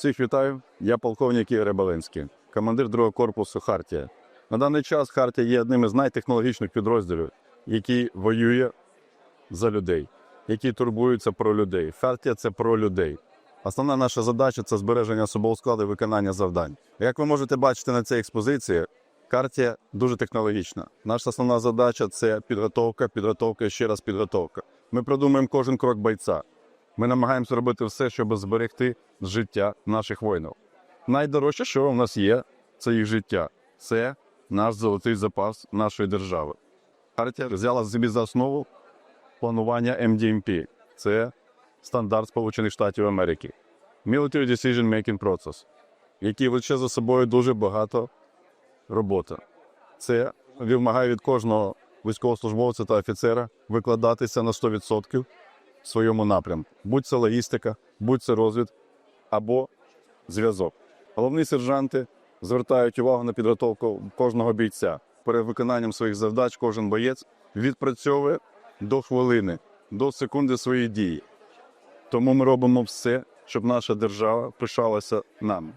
Всіх вітаю. Я полковник Ігор Рябалинський, командир другого корпусу Хартія. На даний час Хартія є одним із найтехнологічних підрозділів, який воює за людей, які турбуються про людей. Хартія це про людей. Основна наша задача це збереження особового складу і виконання завдань. Як ви можете бачити на цій експозиції, Хартія дуже технологічна. Наша основна задача це підготовка, підготовка і ще раз підготовка. Ми продумуємо кожен крок бойця. Ми намагаємося робити все, щоб зберегти життя наших воїнів. Найдорожче, що в нас є, це їх життя. Це наш золотий запас нашої держави. Хартія взяла собі за основу планування MDMP. Це стандарт Сполучених Штатів Америки. Military Decision Making Process, який влече за собою дуже багато роботи. Це вимагає від кожного військовослужбовця та офіцера викладатися на 100% в своєму напрямку. Будь це логістика, будь це розвід або зв'язок. Головні сержанти звертають увагу на підготовку кожного бійця. Перед виконанням своїх завдач кожен боєць відпрацьовує до хвилини, до секунди свої дії. Тому ми робимо все, щоб наша держава пишалася нами.